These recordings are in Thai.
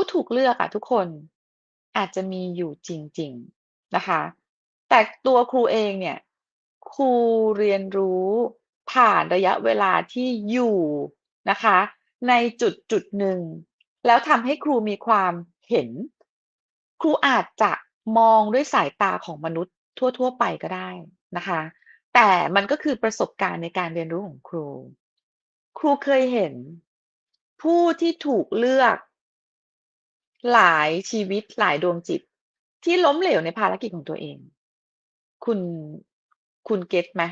ผู้ถูกเลือกอะทุกคนอาจจะมีอยู่จริง ๆนะคะ แต่ตัวครูเองเนี่ย ครูเรียนรู้ผ่านระยะเวลาที่อยู่นะคะ ในจุดจุดหนึ่ง แล้วทำให้ครูมีความเห็น ครูอาจจะมองด้วยสายตาของมนุษย์ทั่ว ๆ ไปก็ได้นะคะ แต่มันก็คือประสบการณ์ในการเรียนรู้ของครู ครูเคยเห็น ผู้ที่ถูกเลือก หลายชีวิต หลายดวงจิต ที่ล้มเหลวในภารกิจของตัวเอง คุณ คุณเก็ตไหม?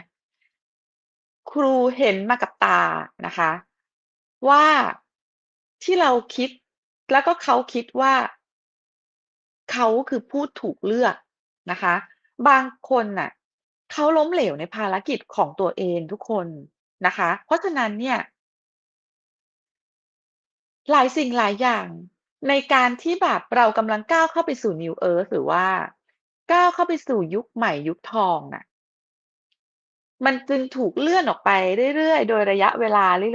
ครูเห็นมากับตานะคะ ว่าที่เราคิดแล้วก็เขาคิดว่า เขาคือผู้ถูกเลือกนะคะ บางคนน่ะเขาล้มเหลวในภารกิจของตัวเองทุกคนนะคะ เพราะฉะนั้นเนี่ย หลายสิ่งหลายอย่าง ในการที่แบบเรากำลังก้าวเข้าไปสู่ New Earth หรือว่าก้าวเข้าไปสู่ยุคใหม่ยุคทองน่ะ มันจึงถูกเลื่อนออกไปเรื่อยๆ โดยระยะเวลาเรื่อ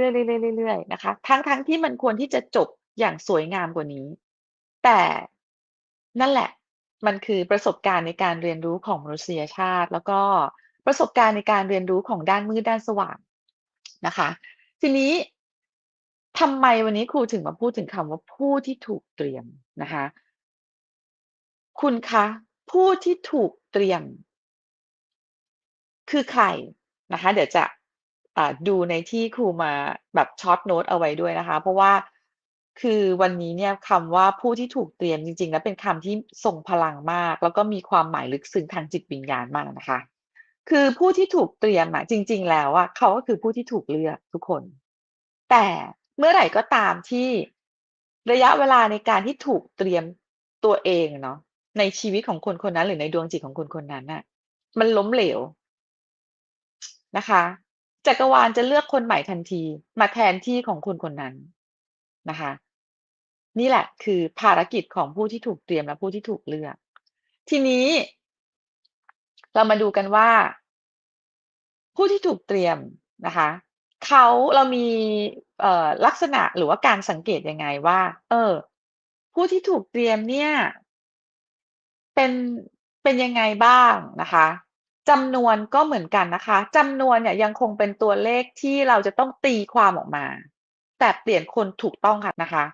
ยๆๆๆเรื่อยๆนะคะ ทั้งๆที่มันควรที่จะจบอย่างสวยงามกว่านี้ แต่นั่นแหละ มันคือประสบการณ์ในการเรียนรู้ของมนุษยชาติ แล้วก็ประสบการณ์ในการเรียนรู้ของด้านมืดด้านสว่างนะคะ ทีนี้ ทำไมวันนี้ครูถึงมาพูดถึงคำว่าผู้ที่ถูกเตรียมนะคะ คุณคะผู้ที่ถูกเตรียม คือใครนะคะ เดี๋ยวจะดูในที่ครูมาแบบช็อตโน้ตเอาไว้ด้วยนะคะ เพราะว่าคือวันนี้เนี่ยคำว่าผู้ที่ถูกเตรียมจริง ๆ แล้วเป็นคำที่ทรงพลังมาก แล้วก็มีความหมายลึกซึ้งทางจิตวิญญาณมากนะคะ คือผู้ที่ถูกเตรียมอะจริง ๆ แล้วอะเขาก็คือผู้ที่ถูกเลือกทุกคน แต่ เมื่อไหร่ก็ตามที่ระยะเวลาในการที่ถูกเตรียมตัวเองเนาะในชีวิตของคนคนนั้นหรือในดวงจิตของคนคนนั้นน่ะ มันล้มเหลวนะคะจักรวาลจะเลือกคนใหม่ทันที มาแทนที่ของคนคนนั้นนะคะ นี่แหละคือภารกิจของผู้ที่ถูกเตรียมและผู้ที่ถูกเลือก ทีนี้ เรามาดูกันว่า ผู้ที่ถูกเตรียมนะคะเขาเรามี ลักษณะหรือว่าการสังเกตยังไงว่า เออ ผู้ที่ถูกเตรียมเนี่ย เป็นเป็นยังไงบ้างนะคะจำนวนก็เหมือนกันนะคะจำนวนเนี่ยยังคงเป็นตัวเลขที่เราจะต้องตีความออกมา แต่เปลี่ยนคนถูกต้องค่ะนะคะ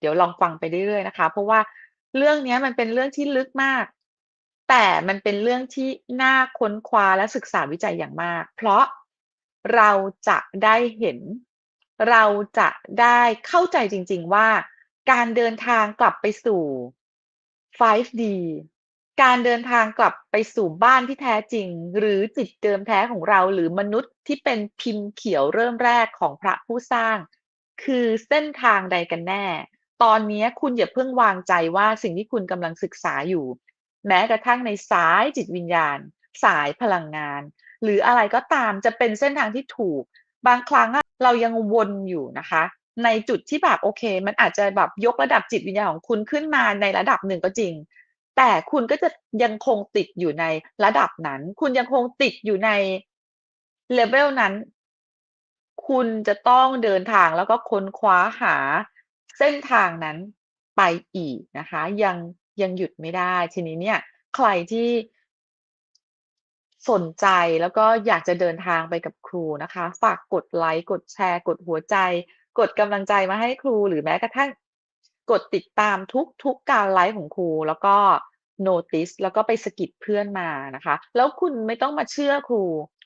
เดี๋ยวลองฟังไปเรื่อยๆนะคะ เพราะว่าเรื่องนี้มันเป็นเรื่องที่ลึกมาก แต่มันเป็นเรื่องที่น่าค้นคว้าและศึกษาวิจัยอย่างมาก เพราะเราจะได้เห็น เราจะได้เข้าใจจริง ๆ ว่าการเดินทางกลับไปสู่ 5D การเดินทางกลับไปสู่บ้านที่แท้จริง หรือจิตเดิมแท้ของเราหรือมนุษย์ที่เป็นพิมพ์เขียวเริ่มแรกของพระผู้สร้าง คือเส้นทางใดกันแน่ ตอนนี้คุณอย่าเพิ่งวางใจว่าสิ่งที่คุณกำลังศึกษาอยู่ แม้กระทั่งในสายจิตวิญญาณ สายพลังงาน หรืออะไรก็ตามจะเป็นเส้นทางที่ถูก บางครั้งอะเรายังวนอยู่นะคะ ในจุดที่แบบโอเค มันอาจจะแบบยกระดับจิตวิญญาณของคุณขึ้นมาในระดับหนึ่งก็จริง แต่คุณก็จะยังคงติดอยู่ในระดับนั้น คุณยังคงติดอยู่ใน level นั้น คุณจะต้องเดินทางแล้วก็ค้นคว้าหาเส้นทางนั้นไปอีกนะคะ ยังยังหยุดไม่ได้ ทีนี้เนี่ย ใครที่ สนใจแล้วก็อยากจะเดินทางไปกับครูนะคะ ฝากกดไลก์กดแชร์ กดหัวใจ กดกำลังใจมาให้ครู หรือแม้กระทั่งกดติดตามทุกๆกการไลฟ์ของครู แล้วก็ notice แล้วก็ไปสกิดเพื่อนมานะคะ แล้วคุณไม่ต้องมาเชื่อครู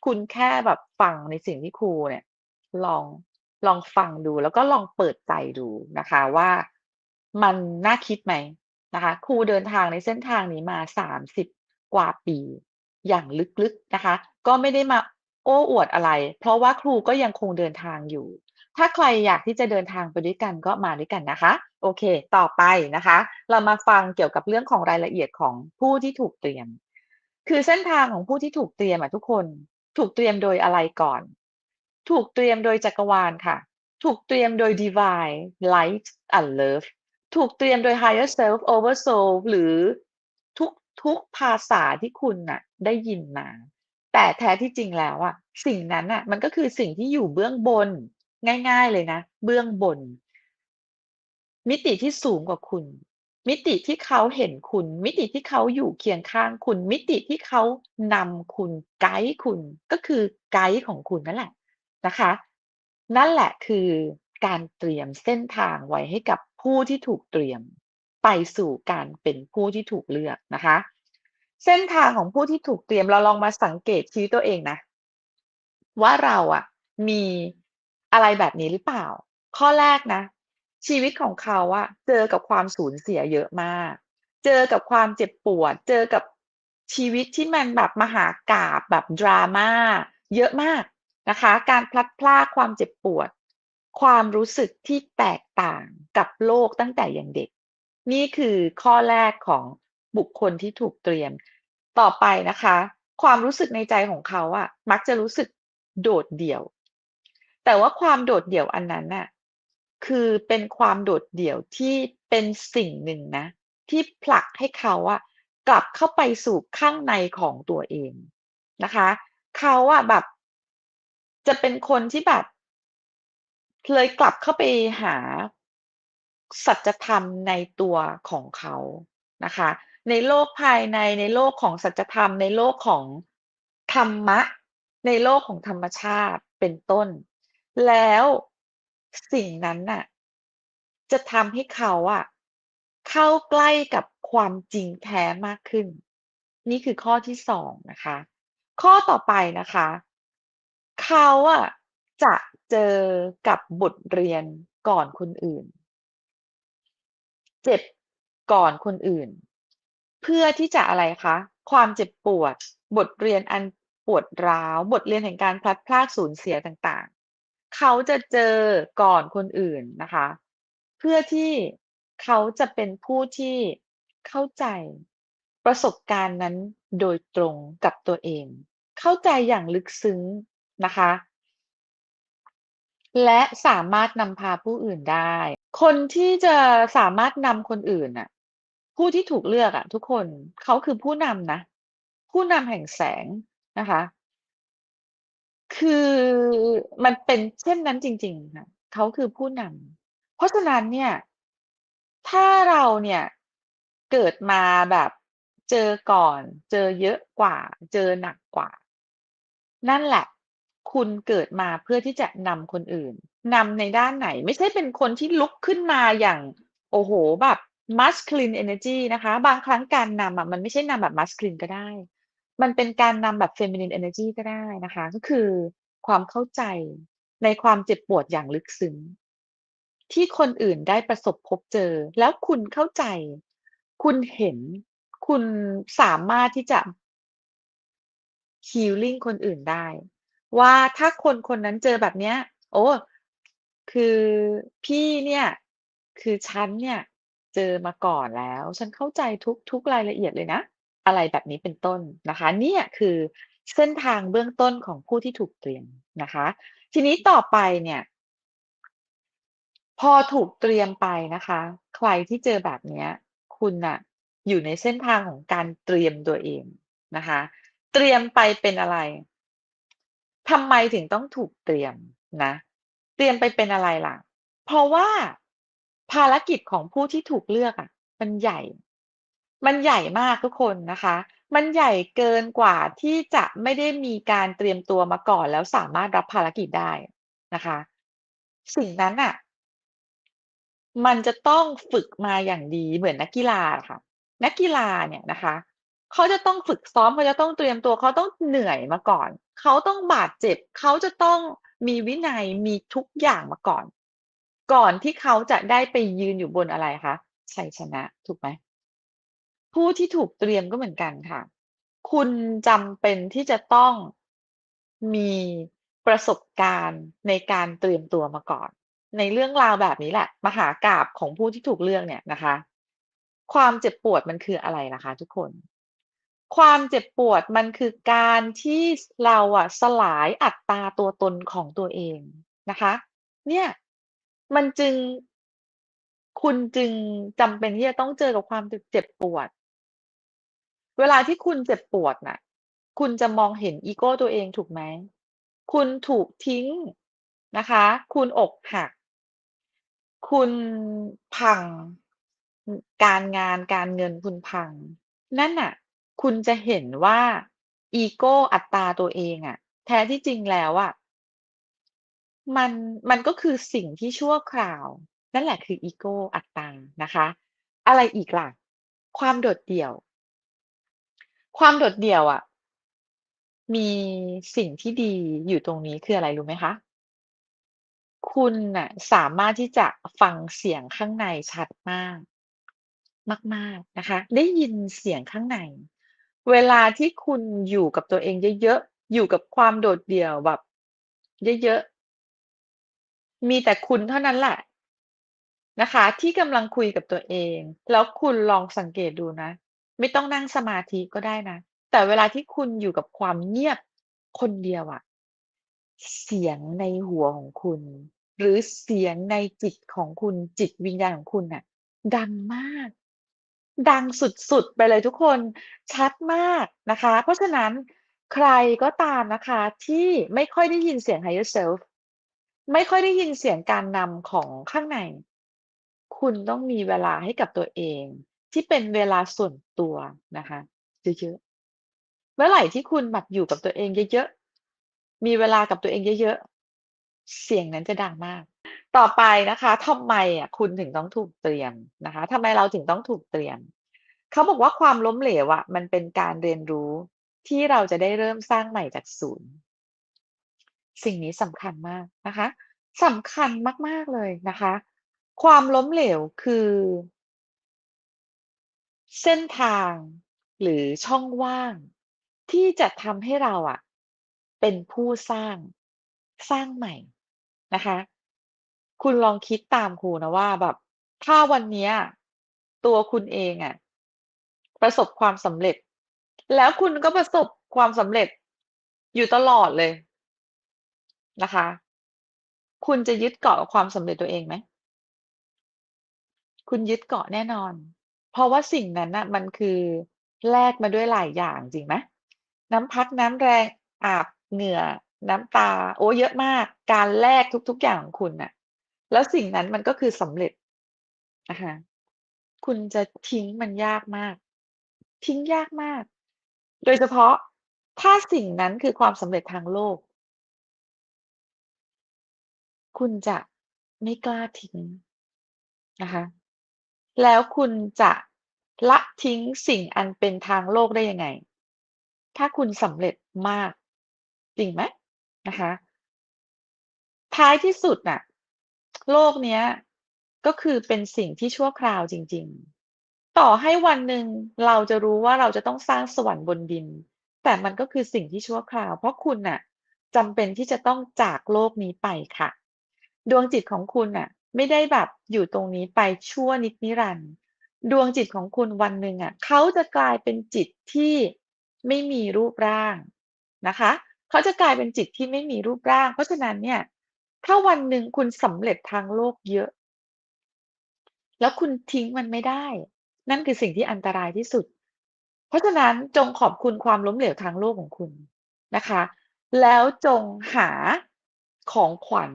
คุณแค่แบบฟังในสิ่งที่ครูเนี่ย ลองลองฟังดู แล้วก็ลองเปิดใจดูนะคะว่ามันน่าคิดไหมนะคะ ครูเดินทางในเส้นทางนี้มา30กว่าปี อย่างลึกๆนะคะ ก็ไม่ได้มาโอ้อวดอะไร เพราะว่าครูก็ยังคงเดินทางอยู่ ถ้าใครอยากที่จะเดินทางไปด้วยกันก็มาด้วยกันนะคะ โอเค ต่อไปนะคะ เรามาฟังเกี่ยวกับเรื่องของรายละเอียดของผู้ที่ถูกเตรียม คือเส้นทางของผู้ที่ถูกเตรียมอะทุกคนถูกเตรียมโดยอะไรก่อน ถูกเตรียมโดยจักรวาลค่ะ ถูกเตรียมโดย Divine Light and Love ถูกเตรียมโดย Higher Self Oversoul หรือทุก ทุกภาษาที่คุณน่ะได้ยินมา แต่แท้ที่จริงแล้วอะสิ่งนั้นน่ะมันก็คือสิ่งที่อยู่เบื้องบน ง่าย ๆเลยนะ เบื้องบน มิติที่สูงกว่าคุณ มิติที่เขาเห็นคุณ มิติที่เขาอยู่เคียงข้างคุณ มิติที่เขานำคุณไกด์คุณก็คือไกด์ของคุณนั่นแหละนะคะ นั่นแหละคือการเตรียมเส้นทางไว้ให้กับผู้ที่ถูกเตรียม ไปสู่การเป็นผู้ที่ถูกเลือกนะคะ เส้นทางของผู้ที่ถูกเตรียมเราลองมาสังเกตชีวิตตัวเองนะ ว่าเราอะมีอะไรแบบนี้หรือเปล่า?ข้อแรกนะ ชีวิตของเขาอะเจอกับความสูญเสียเยอะมาก เจอกับความเจ็บปวด เจอกับชีวิตที่มันแบบมหากาพย์แบบ drama เยอะมากนะคะ การพลัดพรากความเจ็บปวด ความรู้สึกที่แตกต่างกับโลกตั้งแต่อยังเด็ก นี่คือข้อแรกของบุคคลที่ถูกเตรียม ต่อไปนะคะ ความรู้สึกในใจของเขาอะมักจะรู้สึกโดดเดี่ยว แต่ว่าความโดดเดี่ยวอันนั้นน่ะคือเป็นความโดดเดี่ยวที่เป็นสิ่งหนึ่งนะ ที่ผลักให้เขาอะกลับเข้าไปสู่ข้างในของตัวเองนะคะ เขาอะแบบ จะเป็นคนที่แบบเลยกลับเข้าไปหา สัจธรรมในตัวของเขานะคะ ในโลกภายในในโลกของสัจธรรม ในโลกของธรรมะ ในโลกของธรรมชาติเป็นต้น แล้วสิ่งนั้นน่ะจะทำให้เขาอะเข้าใกล้กับความจริงแท้มากขึ้น นี่คือข้อที่2นะคะ ข้อต่อไปนะคะ เขาอะจะเจอกับบทเรียนก่อนคนอื่น เจ็บก่อนคนอื่น เพื่อที่จะอะไรคะ ความเจ็บปวด บทเรียนอันปวดร้าว บทเรียนแห่งการพลัดพรากสูญเสียต่างๆ เขาจะเจอก่อนคนอื่นนะคะ เพื่อที่เขาจะเป็นผู้ที่เข้าใจประสบการณ์นั้นโดยตรงกับตัวเอง เข้าใจอย่างลึกซึ้งนะคะ และสามารถนำพาผู้อื่นได้ คนที่จะสามารถนำคนอื่นน่ะ ผู้ที่ถูกเลือกอะทุกคนเขาคือผู้นำนะ ผู้นำแห่งแสงนะคะ คือมันเป็นเช่นนั้นจริง ๆ ค่ะเขาคือผู้นำเพราะฉะนั้นเนี่ย ถ้าเราเนี่ยเกิดมาแบบเจอก่อน เจอเยอะกว่า เจอหนักกว่า นั่นแหละ คุณเกิดมาเพื่อที่จะนำคนอื่น นำในด้านไหน?ไม่ใช่เป็นคนที่ลุกขึ้นมาอย่าง โอ้โฮแบบ masculine energy นะคะ บางครั้งการนำอะมันไม่ใช่นำแบบ masculine ก็ได้ มันเป็นการนำแบบ feminine energy ก็ได้นะคะ ก็คือความเข้าใจในความเจ็บปวดอย่างลึกซึ้งที่คนอื่นได้ประสบพบเจอ แล้วคุณเข้าใจ คุณเห็น คุณสามารถที่จะ healing คนอื่นได้ ว่าถ้าคนคนนั้นเจอแบบเนี้ย โอ้ คือพี่เนี่ย คือฉันเนี่ยเจอมาก่อนแล้ว ฉันเข้าใจทุกๆรายละเอียดเลยนะ อะไรแบบนี้เป็นต้นนะคะ เนี่ยคือเส้นทางเบื้องต้นของผู้ที่ถูกเตรียมนะคะ ทีนี้ต่อไปเนี่ย พอถูกเตรียมไปนะคะ ใครที่เจอแบบเนี้ย คุณน่ะ อยู่ในเส้นทางของการเตรียมตัวเองนะคะ เตรียมไปเป็นอะไร?ทำไมถึงต้องถูกเตรียมนะ เตรียมไปเป็นอะไรล่ะ?เพราะว่าภารกิจของผู้ที่ถูกเลือกอะ มันใหญ่ มันใหญ่มากทุกคนนะคะ มันใหญ่เกินกว่าที่จะไม่ได้มีการเตรียมตัวมาก่อน แล้วสามารถรับภารกิจได้นะคะ สิ่งนั้นน่ะ มันจะต้องฝึกมาอย่างดีเหมือนนักกีฬาค่ะ นักกีฬาเนี่ยนะคะเขาจะต้องฝึกซ้อมเขาจะต้องเตรียมตัวเขาต้องเหนื่อยมาก่อน เขาต้องบาดเจ็บ เขาจะต้อง มีวินัยมีทุกอย่างมาก่อน ก่อนที่เขาจะได้ไปยืนอยู่บนอะไรคะชัยชนะถูกไหม?ผู้ที่ถูกเตรียมก็เหมือนกันค่ะ คุณจำเป็นที่จะต้องมีประสบการณ์ในการเตรียมตัวมาก่อน ในเรื่องราวแบบนี้แหละ มหากราพย์ของผู้ที่ถูกเลือกเนี่ยนะคะ ความเจ็บปวดมันคืออะไรล่ะคะ ทุกคน? ความเจ็บปวดมันคือการที่เราอะสลายอัตราตัวตนของตัวเองนะคะ เนี่ยมันจึงคุณจึงจำเป็นที่จะต้องเจอกับความเจ็บปวด เวลาที่คุณเจ็บปวดน่ะ คุณจะมองเห็นอีโก้ตัวเองถูกไหม?คุณถูกทิ้งนะคะ คุณอกหัก คุณพัง การงานการเงินคุณพัง นั่นน่ะ คุณจะเห็นว่าอีโก้อัตราตัวเองอะแท้ที่จริงแล้วอะมันมันก็คือสิ่งที่ชั่วคราว นั่นแหละคืออีโก้อัตรานะคะ อะไรอีกล่ะ ความโดดเดี่ยว ความโดดเดี่ยวอะมีสิ่งที่ดีอยู่ตรงนี้คืออะไรรู้ไหมคะ?คุณน่ะสามารถที่จะฟังเสียงข้างในชัดมาก มาก ๆนะคะ ได้ยินเสียงข้างใน เวลาที่คุณอยู่กับตัวเองเยอะๆ อยู่กับความโดดเดี่ยวแบบเยอะๆ มีแต่คุณเท่านั้นแหละนะคะ ที่กำลังคุยกับตัวเอง แล้วคุณลองสังเกตดูนะ ไม่ต้องนั่งสมาธิก็ได้นะ แต่เวลาที่คุณอยู่กับความเงียบคนเดียวอะเสียงในหัวของคุณ หรือเสียงในจิตของคุณจิตวิญญาณของคุณน่ะ ดังมาก ดังสุด ๆ ไปเลยทุกคน ชัดมากนะคะ เพราะฉะนั้นใครก็ตามนะคะที่ไม่ค่อยได้ยินเสียง Higher Self ไม่ค่อยได้ยินเสียงการนำของข้างใน คุณต้องมีเวลาให้กับตัวเอง ที่เป็นเวลาส่วนตัวนะคะเยอะๆเมื่อไหร่ที่คุณแบบอยู่กับตัวเองเยอะๆมีเวลากับตัวเองเยอะๆเสียงนั้นจะดังมาก ต่อไปนะคะทำไมอะคุณถึงต้องถูกเตรียมนะคะทำไมเราถึงต้องถูกเตรียม เขาบอกว่าความล้มเหลวอะมันเป็นการเรียนรู้ที่เราจะได้เริ่มสร้างใหม่จากศูนย์ สิ่งนี้สำคัญมากนะคะสำคัญมาก ๆ เลยนะคะ ความล้มเหลวคือ เส้นทางหรือช่องว่าง ที่จะทำให้เราอะ เป็นผู้สร้างสร้างใหม่นะคะ คุณลองคิดตามครูนะว่าแบบ ถ้าวันเนี้ย ตัวคุณเองอะ ประสบความสำเร็จ แล้วคุณก็ประสบความสำเร็จอยู่ตลอดเลย นะคะ คุณจะยึดเกาะกับความสำเร็จตัวเองไหม?คุณยึดเกาะแน่นอน เพราะว่าสิ่งนั้นน่ะมันคือแลกมาด้วยหลายอย่าง จริงไหม?น้ำพักน้ำแรง อาบเหงื่อ น้ำตา โอ้ เยอะมาก การแลกทุก ๆ อย่างของคุณน่ะ แล้วสิ่งนั้นมันก็คือสำเร็จนะคะคุณจะทิ้งมันยากมาก ทิ้งยากมาก โดยเฉพาะถ้าสิ่งนั้นคือความสำเร็จทางโลก คุณจะไม่กล้าทิ้งนะคะแล้วคุณจะละทิ้งสิ่งอันเป็นทางโลกได้ยังไง?ถ้าคุณสำเร็จมาก จริงไหม?นะคะ ท้ายที่สุดน่ะ โลกเนี้ย ก็คือเป็นสิ่งที่ชั่วคราวจริง ๆ ต่อให้วันหนึ่งเราจะรู้ว่าเราจะต้องสร้างสวรรค์บนดิน แต่มันก็คือสิ่งที่ชั่วคราว เพราะคุณน่ะจำเป็นที่จะต้องจากโลกนี้ไปค่ะ ดวงจิตของคุณน่ะ ไม่ได้แบบอยู่ตรงนี้ไปชั่วนิจนิรันดร์ดวงจิตของคุณวันหนึ่งอะเขาจะกลายเป็นจิตที่ไม่มีรูปร่างนะคะ เขาจะกลายเป็นจิตที่ไม่มีรูปร่าง เพราะฉะนั้นเนี่ย ถ้าวันหนึ่งคุณสำเร็จทางโลกเยอะ แล้วคุณทิ้งมันไม่ได้ นั่นคือสิ่งที่อันตรายที่สุด เพราะฉะนั้นจงขอบคุณความล้มเหลวทางโลกของคุณนะคะ แล้วจงหาของขวัญ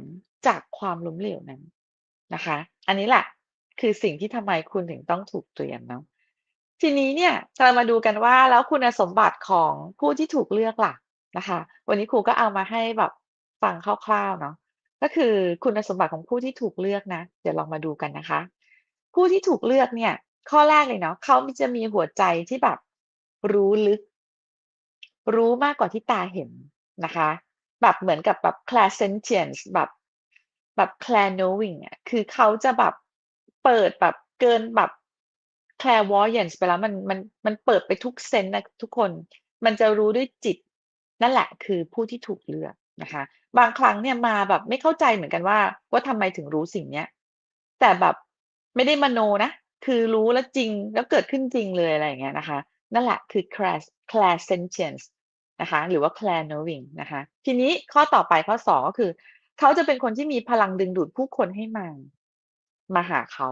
จากความล้มเหลวนั้นนะคะ อันนี้แหละคือสิ่งที่ทำไมคุณถึงต้องถูกเตรียมเนาะทีนี้เนี่ยเรามาดูกันว่าแล้วคุณสมบัติของผู้ที่ถูกเลือกล่ะนะคะ วันนี้ครูก็เอามาให้แบบฟังคร่าวๆเนาะ ก็คือคุณสมบัติของผู้ที่ถูกเลือกนะ เดี๋ยวลองมาดูกันนะคะ ผู้ที่ถูกเลือกเนี่ย ข้อแรกเลยเนาะเขาจะมีหัวใจที่แบบรู้ลึก รู้มากกว่าที่ตาเห็นนะคะ แบบเหมือนกับแบบ clairsentience แบบแบบ clairknowing อะคือเขาจะแบบเปิดแบบเกินแบบ clairvoyance ไปแล้วมันมันมันเปิดไปทุกเซนนะทุกคน มันจะรู้ด้วยจิต นั่นแหละคือผู้ที่ถูกเลือก นะคะ บางครั้งเนี่ยมาแบบไม่เข้าใจเหมือนกันว่า ว่าทำไมถึงรู้สิ่งเนี้ยแต่แบบไม่ได้มโนนะ คือรู้แล้วจริงแล้วเกิดขึ้นจริงเลยอะไรอย่างเงี้ยนะคะ นั่นแหละคือ clairs clairsentience นะคะ หรือว่า clairknowing นะคะ ทีนี้ข้อต่อไปข้อ2ก็คือ เขาจะเป็นคนที่มีพลังดึงดูดผู้คนให้มามาหาเขา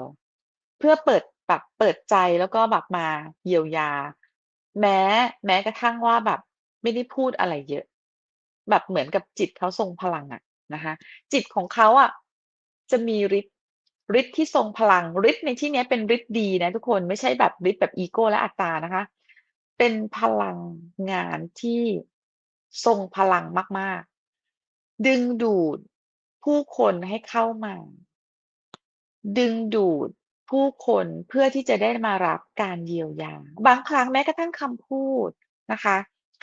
เพื่อเปิดแบบเปิดใจแล้วก็แบบมาเยียวยา แม้แม้กระทั่งว่าแบบไม่ได้พูดอะไรเยอะ แบบเหมือนกับจิตเขาทรงพลังอะนะคะจิตของเขาอะจะมีฤทธิ์ฤทธิ์ที่ทรงพลังฤทธิ์ในที่นี้เป็นฤทธิ์ดีนะทุกคนไม่ใช่แบบฤทธิ์แบบอีโก้และอัตตานะคะ เป็นพลังงานที่ทรงพลังมาก ๆ ดึงดูดผู้คนให้เข้ามา ดึงดูดผู้คนเพื่อที่จะได้มารับการเยียวยา บางครั้งแม้กระทั่งคำพูดนะคะ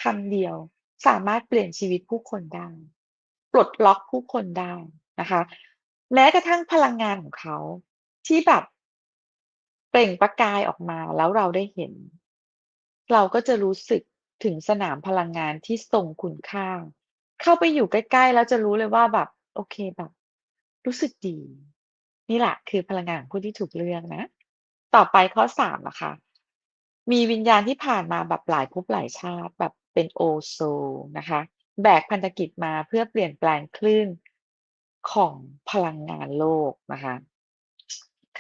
คำเดียว สามารถเปลี่ยนชีวิตผู้คนได้ปลดล็อกผู้คนได้นะคะ แม้กระทั่งพลังงานของเขาที่แบบเปล่งประกายออกมาแล้วเราได้เห็น เราก็จะรู้สึกถึงสนามพลังงานที่ทรงคุณค่า เข้าไปอยู่ใกล้ๆ แล้วจะรู้เลยว่าแบบโอเคแบบ รู้สึกดี นี่แหละคือพลังงานของผู้ที่ถูกเลือกนะ ต่อไปข้อ3นะคะ มีวิญญาณที่ผ่านมาแบบหลายภพหลายชาติแบบ เป็น Old Soul นะคะ แบกพันธกิจมาเพื่อเปลี่ยนแปลงคลื่นของพลังงานโลกนะคะ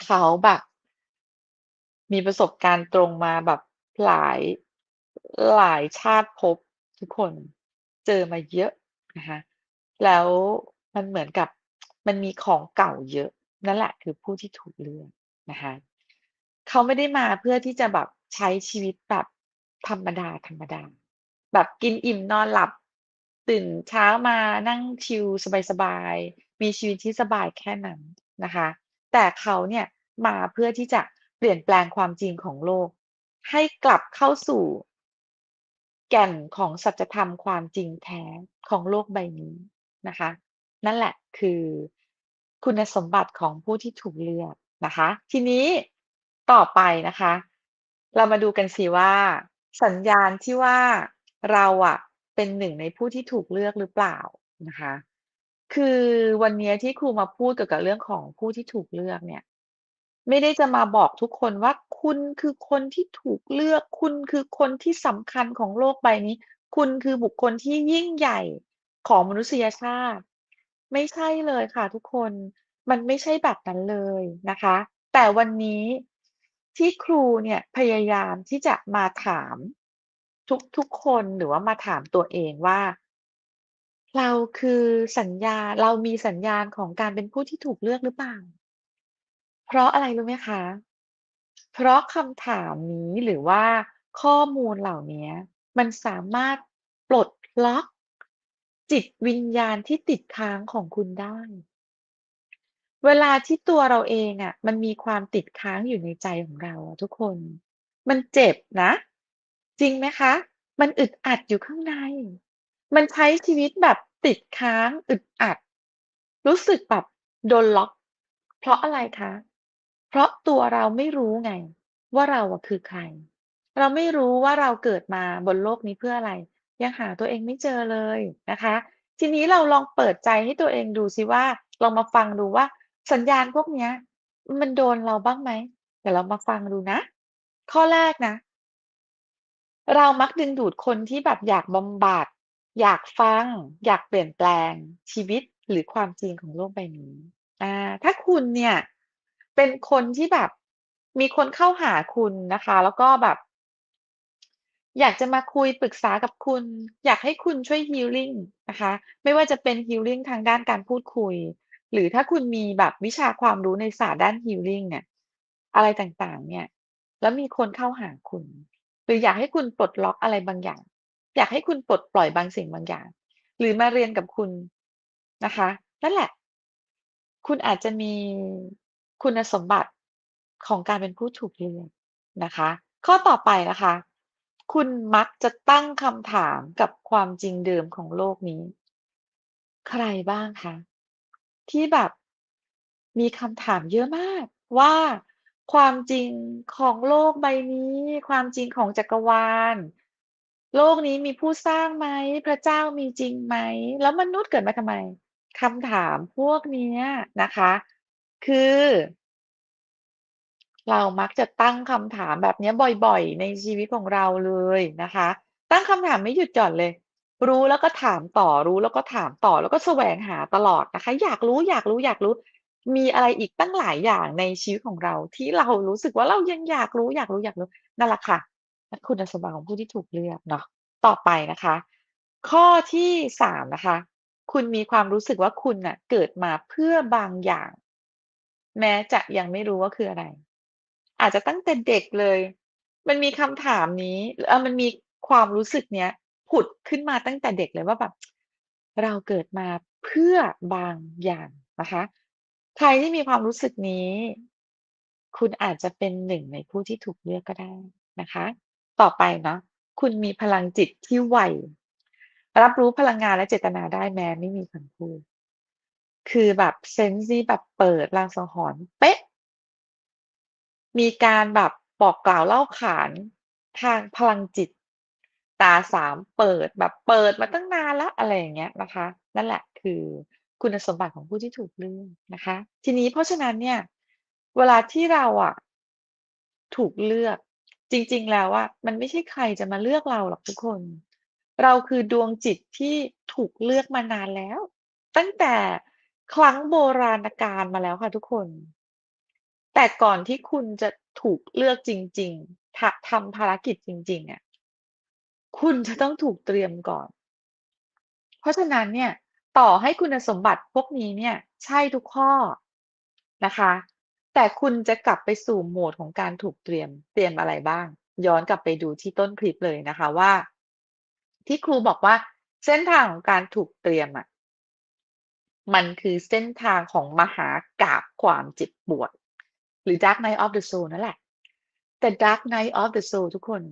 เขาแบบมีประสบการณ์ตรงมาแบบหลายหลายชาติภพทุกคนเจอมาเยอะนะคะแล้วมันเหมือนกับมันมีของเก่าเยอะนั่นแหละคือผู้ที่ถูกเลือกนะคะเขาไม่ได้มาเพื่อที่จะแบบใช้ชีวิตแบบธรรมดาๆ แบบกินอิ่มนอนหลับ ตื่นเช้ามานั่งชิลสบาย ๆ มีชีวิตที่สบายแค่นั้นนะคะ แต่เขาเนี่ยมาเพื่อที่จะเปลี่ยนแปลงความจริงของโลก ให้กลับเข้าสู่ แก่นของสัจธรรมความจริงแท้ของโลกใบนี้นะคะ นั่นแหละคือคุณสมบัติของผู้ที่ถูกเลือกนะคะ ทีนี้ต่อไปนะคะ เรามาดูกันสิว่า สัญญาณที่ว่า เราอะเป็นหนึ่งในผู้ที่ถูกเลือกหรือเปล่านะคะ คือวันนี้ที่ครูมาพูดเกี่ยวกับเรื่องของผู้ที่ถูกเลือกเนี่ย ไม่ได้จะมาบอกทุกคนว่าคุณคือคนที่ถูกเลือก คุณคือคนที่สำคัญของโลกใบนี้ คุณคือบุคคลที่ยิ่งใหญ่ของมนุษยชาติ ไม่ใช่เลยค่ะทุกคนมันไม่ใช่แบบนั้นเลยนะคะ แต่วันนี้ที่ครูเนี่ยพยายามที่จะมาถาม ทุกๆคนหรือว่ามาถามตัวเองว่า เราคือสัญญาเรามีสัญญาณของการเป็นผู้ที่ถูกเลือกหรือเปล่า?เพราะอะไรรู้ไหมคะ?เพราะคำถามนี้หรือว่าข้อมูลเหล่านี้มันสามารถปลดล็อก จิตวิญญาณที่ติดค้างของคุณได้ เวลาที่ตัวเราเองอะมันมีความติดค้างอยู่ในใจของเราทุกคน มันเจ็บนะ จริงไหมคะ?มันอึดอัดอยู่ข้างใน มันใช้ชีวิตแบบติดค้างอึดอัด รู้สึกแบบโดนล็อก เพราะอะไรคะ?เพราะตัวเราไม่รู้ไง ว่าเราอะคือใคร เราไม่รู้ว่าเราเกิดมาบนโลกนี้เพื่ออะไร ยังหาตัวเองไม่เจอเลยนะคะ ทีนี้เราลองเปิดใจให้ตัวเองดูสิว่า ลองมาฟังดูว่าสัญญาณพวกเนี้ย มันโดนเราบ้างไหม?เดี๋ยวเรามาฟังดูนะ ข้อแรกนะ เรามักดึงดูดคนที่แบบอยากบำบัด อยากฟัง อยากเปลี่ยนแปลงชีวิตหรือความจริงของโลกใบนี้อาถ้าคุณเนี่ย เป็นคนที่แบบมีคนเข้าหาคุณนะคะ แล้วก็แบบ อยากจะมาคุยปรึกษากับคุณ อยากให้คุณช่วย healing นะคะ ไม่ว่าจะเป็น healing ทางด้านการพูดคุย หรือถ้าคุณมีแบบวิชาความรู้ในศาสตร์ด้าน healing เนี่ย อะไรต่างๆ เนี่ย แล้วมีคนเข้าหาคุณ หรืออยากให้คุณปลดล็อกอะไรบางอย่าง อยากให้คุณปลดปล่อยบางสิ่งบางอย่าง หรือมาเรียนกับคุณนะคะนั่นแหละ คุณอาจจะมีคุณสมบัติของการเป็นผู้ถูกเลือกนะคะ ข้อต่อไปนะคะ คุณมักจะตั้งคำถามกับความจริงเดิมของโลกนี้ ใครบ้างคะที่แบบมีคำถามเยอะมากว่า ความจริงของโลกใบนี้ ความจริงของจักรวาล โลกนี้มีผู้สร้างไหม?พระเจ้ามีจริงไหม?แล้วมนุษย์เกิดมาทำไม?คำถามพวกนี้นะคะ คือ เรามักจะตั้งคำถามแบบนี้บ่อยๆ ในชีวิตของเราเลยนะคะ ตั้งคำถามไม่หยุดหย่อนเลย รู้แล้วก็ถามต่อรู้แล้วก็ถามต่อแล้วก็แสวงหาตลอดนะคะ อยากรู้ๆๆ มีอะไรอีกตั้งหลายอย่างในชีวิตของเรา ที่เรารู้สึกว่าเรายังอยากรู้ๆๆนั่นแหละค่ะนั่นคุณสมบัติของผู้ที่ถูกเลือกเนาะต่อไปนะคะ ข้อที่3นะคะ คุณมีความรู้สึกว่าคุณน่ะ เกิดมาเพื่อบางอย่าง แม้จะยังไม่รู้ว่าคืออะไร อาจจะตั้งแต่เด็กเลย มันมีคำถามนี้หรืออามันมีความรู้สึกเนี้ยผุดขึ้นมาตั้งแต่เด็กเลยว่าแบบ เราเกิดมาเพื่อบางอย่างนะคะ ใครที่มีความรู้สึกนี้ คุณอาจจะเป็นหนึ่งในผู้ที่ถูกเลือกก็ได้นะคะ ต่อไปเนาะคุณมีพลังจิตที่ไวรับรู้พลังงานและเจตนาได้แม้ไม่มีคำพูดคือแบบเซนส์นี่แบบเปิดลางสังหรณ์เป๊ะ มีการแบบบอกกล่าวเล่าขานทางพลังจิต ตาสามเปิดแบบเปิดมาตั้งนานแล้วอะไรอย่างเงี้ยนะคะ นั่นแหละคือ คุณสมบัติของผู้ที่ถูกเลือกนะคะ ทีนี้เพราะฉะนั้นเนี่ย เวลาที่เราอะถูกเลือก จริง ๆ แล้วอะมันไม่ใช่ใครจะมาเลือกเราหรอกทุกคน เราคือดวงจิตที่ถูกเลือกมานานแล้ว ตั้งแต่ครั้งโบราณกาลมาแล้วค่ะทุกคน แต่ก่อนที่คุณจะถูกเลือกจริง ๆททำภารกิจจริง ๆอะคุณจะต้องถูกเตรียมก่อน เพราะฉะนั้นเนี่ย ต่อให้คุณสมบัติพวกนี้เนี่ย ใช่ทุกข้อนะคะ แต่คุณจะกลับไปสู่โหมดของการถูกเตรียมเตรียมอะไรบ้าง ย้อนกลับไปดูที่ต้นคลิปเลยนะคะว่า ที่ครูบอกว่าเส้นทางของการถูกเตรียมอะมันคือเส้นทางของมหากาพย์ความเจ็บปวด หรือ Dark Night of the Soul นั่นแหละ แต่ Dark Night of the Soul ทุกคน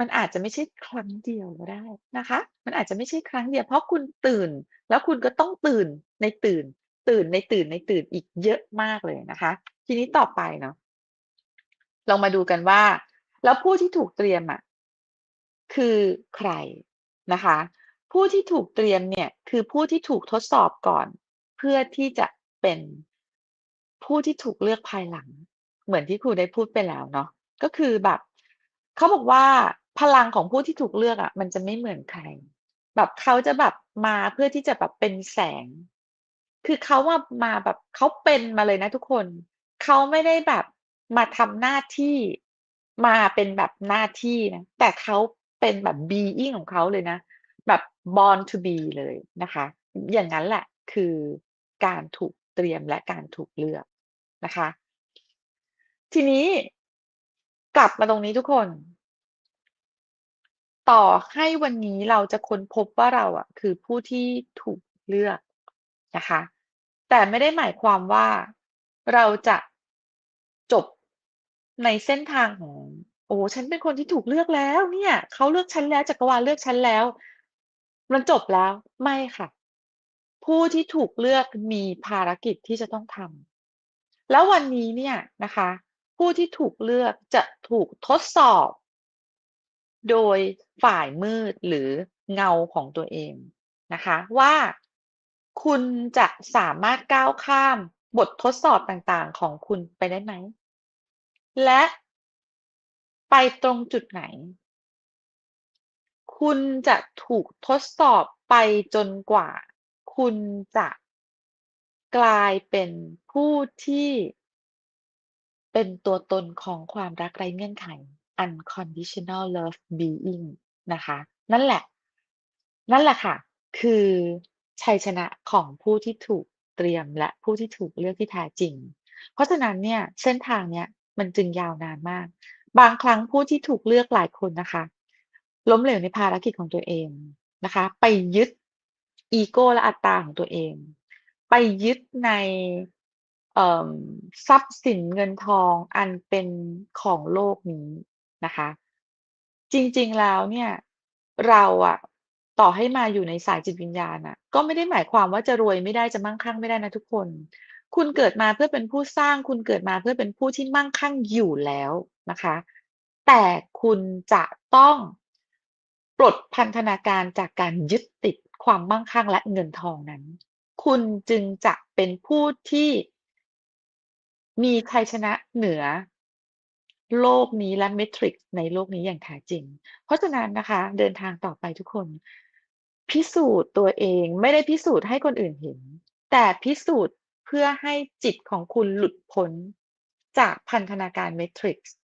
มันอาจจะไม่ใช่ครั้งเดียวก็ได้นะคะ มันอาจจะไม่ใช่ครั้งเดียว เพราะคุณตื่น แล้วคุณก็ต้องตื่นในตื่น ตื่นในตื่นในตื่นอีกเยอะมากเลยนะคะ ทีนี้ต่อไปเนาะเรามาดูกันว่า แล้วผู้ที่ถูกเตรียมอะคือใครนะคะ ผู้ที่ถูกเตรียมเนี่ยคือผู้ที่ถูกทดสอบก่อน เพื่อที่จะเป็นผู้ที่ถูกเลือกภายหลัง เหมือนที่ครูได้พูดไปแล้วเนาะก็คือแบบเขาบอกว่า พลังของผู้ที่ถูกเลือกอะมันจะไม่เหมือนใคร แบบเขาจะแบบมาเพื่อที่จะแบบเป็นแสง คือเขาอะมาแบบเขาเป็นมาเลยนะทุกคน เขาไม่ได้แบบมาทำหน้าที่มาเป็นแบบหน้าที่นะ แต่เขาเป็นแบบ being ของเขาเลยนะ แบบ born to be เลยนะคะ อย่างงั้นแหละคือการถูกเตรียมและการถูกเลือกนะคะ ทีนี้กลับมาตรงนี้ทุกคน ต่อให้วันนี้เราจะค้นพบว่าเราอะ คือผู้ที่ถูกเลือกนะคะ แต่ไม่ได้หมายความว่าเราจะจบในเส้นทางของโอ้ฉันเป็นคนที่ถูกเลือกแล้ว เนี่ยเขาเลือกฉันแล้วจักรวาลเลือกฉันแล้ว มันจบแล้วไม่ค่ะ ผู้ที่ถูกเลือกมีภารกิจที่จะต้องทำแล้ววันนี้เนี่ยนะคะ ผู้ที่ถูกเลือกจะถูกทดสอบ โดยฝ่ายมืดหรือเงาของตัวเองนะคะว่าคุณจะสามารถก้าวข้ามบททดสอบต่างๆของคุณไปได้ไหม?และไปตรงจุดไหน?คุณจะถูกทดสอบไปจนกว่า คุณจะกลายเป็นผู้ที่เป็นตัวตนของความรักไร้เงื่อนไข unconditional love being นะคะ นั่นแหละ นั่นแหละค่ะ คือชัยชนะของผู้ที่ถูกเตรียมและผู้ที่ถูกเลือกที่แท้จริง เพราะฉะนั้นเนี่ยเส้นทางเนี้ยมันจึงยาวนานมาก บางครั้งผู้ที่ถูกเลือกหลายคนนะคะ ล้มเหลวในภารกิจของตัวเองนะคะ ไปยึดอีโก้และอัตตาของตัวเอง ไปยึดในทรัพย์สินเงินทองอันเป็นของโลกนี้ นะคะ จริง ๆ แล้วเนี่ย เราอะต่อให้มาอยู่ในสายจิตวิญญาณน่ะก็ไม่ได้หมายความว่าจะรวยไม่ได้จะมั่งคั่งไม่ได้นะทุกคน คุณเกิดมาเพื่อเป็นผู้สร้าง คุณเกิดมาเพื่อเป็นผู้ที่มั่งคั่งอยู่แล้วนะคะ แต่คุณจะต้องปลดพันธนาการจากการยึดติดความมั่งคั่งและเงินทองนั้น คุณจึงจะเป็นผู้ที่มีชัยชนะเหนือ โลกนี้และเมทริกซ์ในโลกนี้อย่างแท้จริง เพราะฉะนั้นนะคะ เดินทางต่อไปทุกคน พิสูจน์ตัวเองไม่ได้พิสูจน์ให้คนอื่นเห็น แต่พิสูจน์เพื่อให้จิตของคุณหลุดพ้นจากพันธนาการเมทริกซ์